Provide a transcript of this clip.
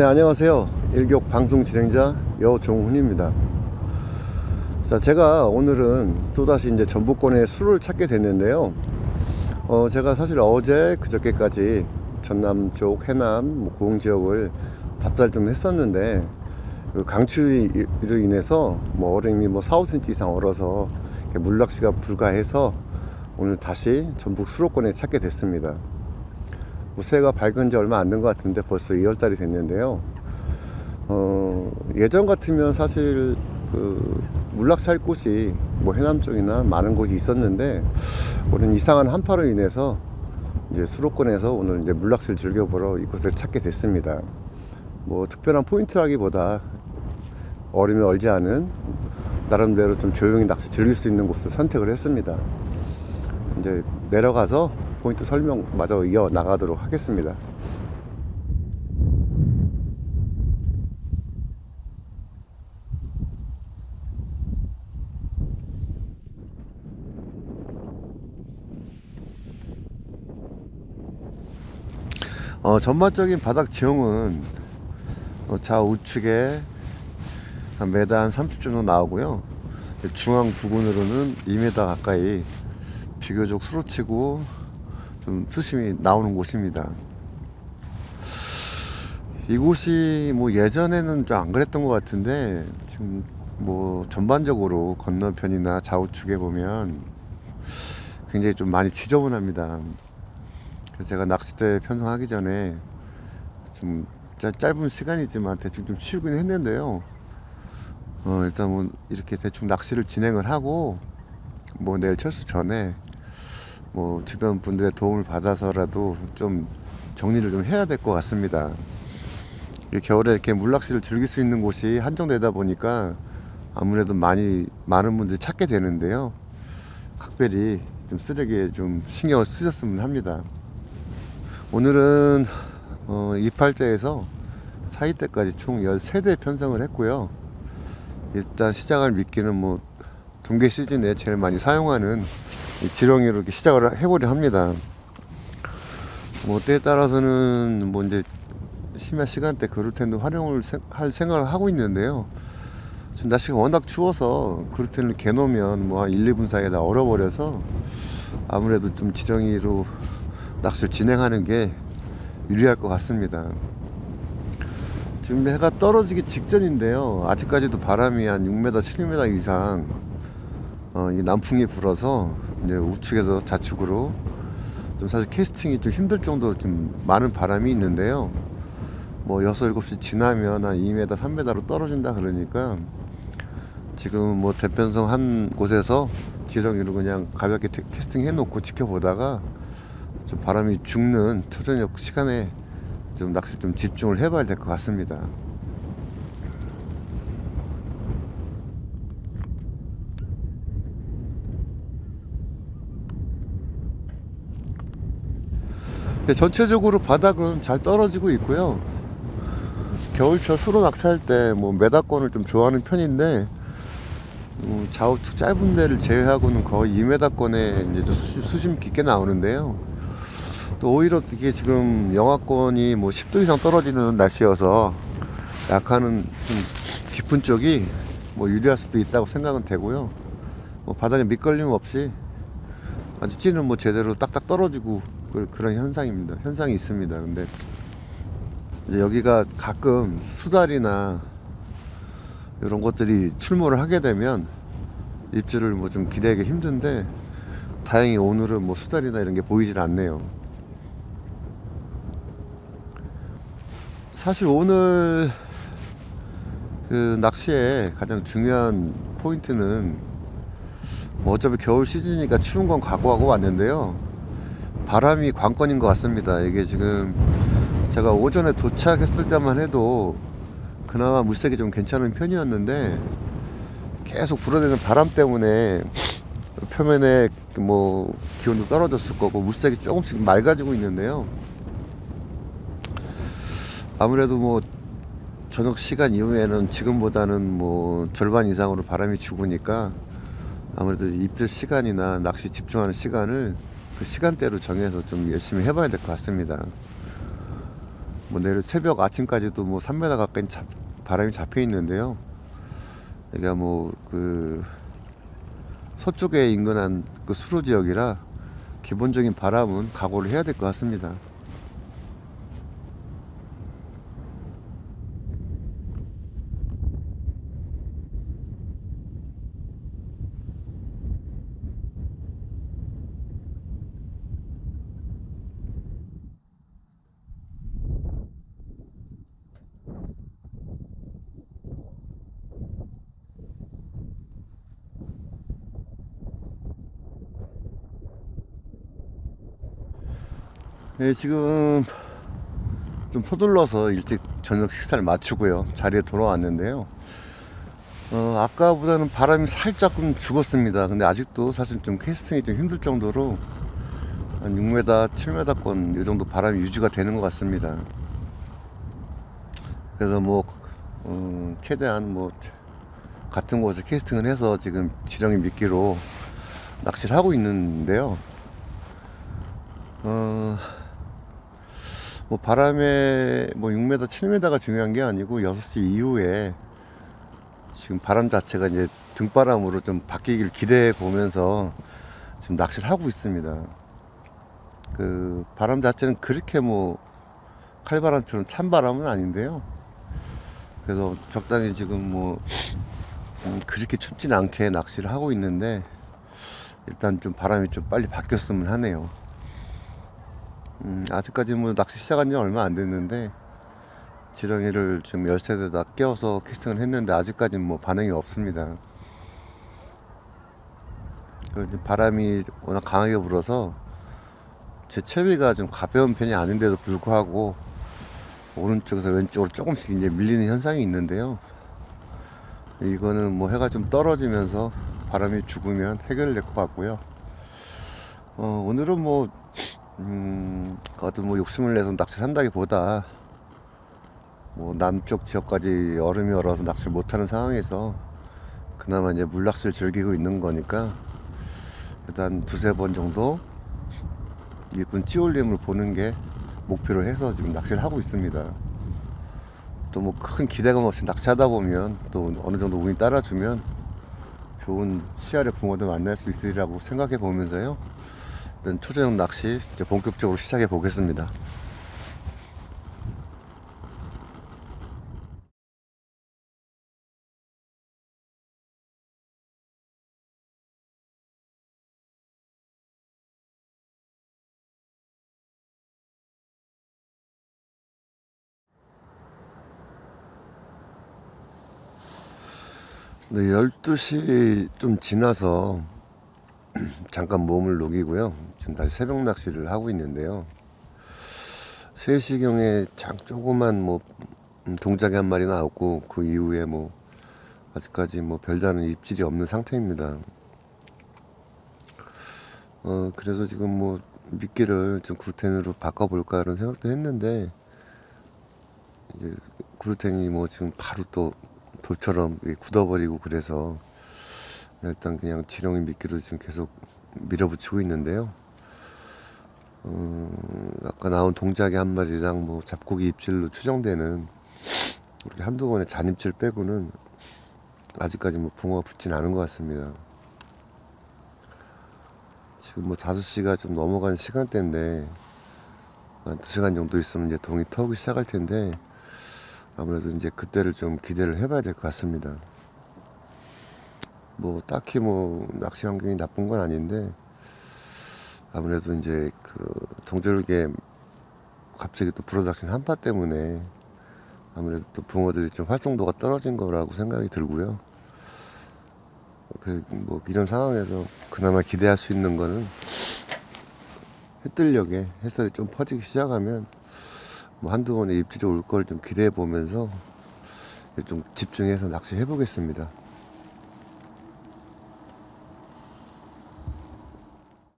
네, 안녕하세요. 일격 방송 진행자 여종훈입니다. 자, 제가 오늘은 또다시 이제 전북권의 술을 찾게 됐는데요. 어, 제가 사실 어제 그저께까지 전남 쪽 해남 뭐 고흥 지역을 답사를 좀 했었는데 그 강추위로 인해서 뭐 얼음이 뭐 4, 5cm 이상 얼어서 물낚시가 불가해서 오늘 다시 전북 수로권에 찾게 됐습니다. 뭐 새해가 밝은 지 얼마 안 된 것 같은데 벌써 2월달이 됐는데요. 어, 예전 같으면 사실 그 물락살 곳이 뭐 해남 쪽이나 많은 곳이 있었는데 오늘 이상한 한파로 인해서 이제 수도권에서 오늘 이제 물락시를 즐겨보러 이곳을 찾게 됐습니다. 뭐 특별한 포인트라기보다 얼음이 얼지 않은 나름대로 좀 조용히 낚시 즐길 수 있는 곳을 선택을 했습니다. 이제 내려가서 포인트 설명마저 이어 나가도록 하겠습니다. 어, 전반적인 바닥 지형은 어, 좌우측에 한 메다 한 30 정도 나오고요. 중앙 부근으로는 2m 가까이 비교적 수로치고 좀 수심이 나오는 곳입니다. 이곳이 뭐 예전에는 좀 안 그랬던 것 같은데 지금 뭐 전반적으로 건너편이나 좌우측에 보면 굉장히 좀 많이 지저분합니다. 그래서 제가 낚싯대 편성하기 전에 좀 짧- 짧은 시간이지만 대충 좀 치우긴 했는데요. 어, 일단 뭐 이렇게 대충 낚시를 진행을 하고 뭐 내일 철수 전에 뭐 주변 분들의 도움을 받아서라도 좀 정리를 좀 해야 될 것 같습니다. 이 겨울에 이렇게 물낚시를 즐길 수 있는 곳이 한정되다 보니까 아무래도 많이 많은 분들이 찾게 되는데요. 각별히 좀 쓰레기에 좀 신경을 쓰셨으면 합니다. 오늘은 어, 28대에서 4위대까지 총 13대 편성을 했고요. 일단 시작을 믿기는 뭐 동계 시즌에 제일 많이 사용하는 이 지렁이로 이렇게 시작을 해보려 합니다. 뭐 때에 따라서는 뭐 이제 심야 시간대 그루텐도 활용을 생- 할 생각을 하고 있는데요. 지금 날씨가 워낙 추워서 그루텐을 개놓으면 뭐 한 1, 2분 사이에 다 얼어버려서 아무래도 좀 지렁이로 낚시를 진행하는 게 유리할 것 같습니다. 지금 해가 떨어지기 직전인데요. 아직까지도 바람이 한 6m, 7m 이상 어, 이 남풍이 불어서 이제 우측에서 좌측으로 좀 사실 캐스팅이 좀 힘들 정도로 좀 많은 바람이 있는데요. 뭐 6, 7시 지나면 한 2m, 3m로 떨어진다 그러니까 지금 뭐 대편성 한 곳에서 지렁이로 그냥 가볍게 테- 캐스팅 해놓고 지켜보다가 좀 바람이 죽는 초저녁 시간에 좀 낚시 좀 집중을 해봐야 될 것 같습니다. 전체적으로 바닥은 잘 떨어지고 있고요. 겨울철 수로 낚시할 때 뭐 메다권을 좀 좋아하는 편인데 음, 좌우측 짧은 데를 제외하고는 거의 2m권에 이제 수심 깊게 나오는데요. 또 오히려 이게 지금 영하권이 뭐 10도 이상 떨어지는 날씨여서 약간은 좀 깊은 쪽이 뭐 유리할 수도 있다고 생각은 되고요. 뭐 바닥에 밑걸림 없이 아주 찌는 뭐 제대로 딱딱 떨어지고 그, 그런 현상입니다. 현상이 있습니다. 근데 여기가 가끔 수달이나 이런 것들이 출몰을 하게 되면 입질을 뭐 좀 기대하기 힘든데 다행히 오늘은 뭐 수달이나 이런 게 보이질 않네요. 사실 오늘 그 낚시의 가장 중요한 포인트는 뭐 어차피 겨울 시즌이니까 추운 건 각오하고 왔는데요. 바람이 관건인 것 같습니다. 이게 지금 제가 오전에 도착했을 때만 해도 그나마 물색이 좀 괜찮은 편이었는데 계속 불어대는 바람 때문에 표면에 뭐 기온도 떨어졌을 거고 물색이 조금씩 맑아지고 있는데요. 아무래도 뭐 저녁 시간 이후에는 지금보다는 뭐 절반 이상으로 바람이 죽으니까 아무래도 입질 시간이나 낚시 집중하는 시간을 그 시간대로 정해서 좀 열심히 해봐야 될 것 같습니다. 뭐 내일 새벽 아침까지도 뭐 3m 가까이 잡- 바람이 잡혀 있는데요. 여기가 뭐 그 서쪽에 인근한 그 수로 지역이라 기본적인 바람은 각오를 해야 될 것 같습니다. 네, 지금 좀 서둘러서 일찍 저녁 식사를 마치고요. 자리에 돌아왔는데요. 어, 아까보다는 바람이 살짝 좀 죽었습니다. 근데 아직도 사실 좀 캐스팅이 좀 힘들 정도로 한 6m, 7m권 이 정도 바람이 유지가 되는 것 같습니다. 그래서 뭐, 음, 최대한 뭐, 같은 곳에 캐스팅을 해서 지금 지렁이 미끼로 낚시를 하고 있는데요. 어, 뭐 바람에 뭐 6m, 7m가 중요한 게 아니고 6시 이후에 지금 바람 자체가 이제 등바람으로 좀 바뀌길 기대해 보면서 지금 낚시를 하고 있습니다. 그 바람 자체는 그렇게 뭐 칼바람처럼 찬 바람은 아닌데요. 그래서 적당히 지금 뭐 음, 그렇게 춥진 않게 낚시를 하고 있는데 일단 좀 바람이 좀 빨리 바뀌었으면 하네요. 음, 아직까지 뭐 낚시 시작한 지 얼마 안 됐는데 지렁이를 지금 열쇠에다 끼워서 캐스팅을 했는데 아직까지는 뭐 반응이 없습니다. 바람이 워낙 강하게 불어서 제 채비가 좀 가벼운 편이 아닌데도 불구하고 오른쪽에서 왼쪽으로 조금씩 이제 밀리는 현상이 있는데요. 이거는 뭐 해가 좀 떨어지면서 바람이 죽으면 해결될 것 같고요. 어, 오늘은 뭐 음, 어떤 뭐 욕심을 내서 낚시를 한다기보다 뭐 남쪽 지역까지 얼음이 얼어서 낚시를 못하는 상황에서 그나마 이제 물낚시를 즐기고 있는 거니까 일단 두세 번 정도 이쁜 찌올림을 보는 게 목표로 해서 지금 낚시를 하고 있습니다. 또 뭐 큰 기대감 없이 낚시하다 보면 또 어느 정도 운이 따라주면 좋은 시야의 붕어도 만날 수 있으리라고 생각해 보면서요. 일단 초저녁 낚시 이제 본격적으로 시작해 보겠습니다. 네, 12시 좀 지나서 잠깐 몸을 녹이고요. 지금 다시 새벽 낚시를 하고 있는데요. 3시경에 장 조그만 뭐 음, 동작이 한 마리 나왔고 그 이후에 뭐 아직까지 뭐 별다른 입질이 없는 상태입니다. 어 그래서 지금 뭐 미끼를 좀 그루텐으로 바꿔볼까 이런 생각도 했는데 이제 그루텐이 뭐 지금 바로 또 돌처럼 굳어버리고 그래서 일단 그냥 지렁이 미끼로 지금 계속 밀어붙이고 있는데요. 어, 아까 나온 동작이 한 마리랑 뭐 잡고기 입질로 추정되는 이렇게 한두 번의 잔입질 빼고는 아직까지 뭐 붕어가 붙진 않은 것 같습니다. 지금 뭐 5시가 좀 넘어간 시간대인데 한 2시간 정도 있으면 이제 동이 터오기 시작할 텐데 아무래도 이제 그때를 좀 기대를 해봐야 될 것 같습니다. 뭐 딱히 뭐 낚시 환경이 나쁜 건 아닌데 아무래도 이제 그 동절개 갑자기 또 프로덕션 한파 때문에 아무래도 또 붕어들이 좀 활성도가 떨어진 거라고 생각이 들고요. 그 뭐 이런 상황에서 그나마 기대할 수 있는 거는 해뜰녘에 해설이 좀 퍼지기 시작하면 뭐 한두 번의 입질이 올 걸 좀 기대해 보면서 좀 집중해서 낚시해 보겠습니다.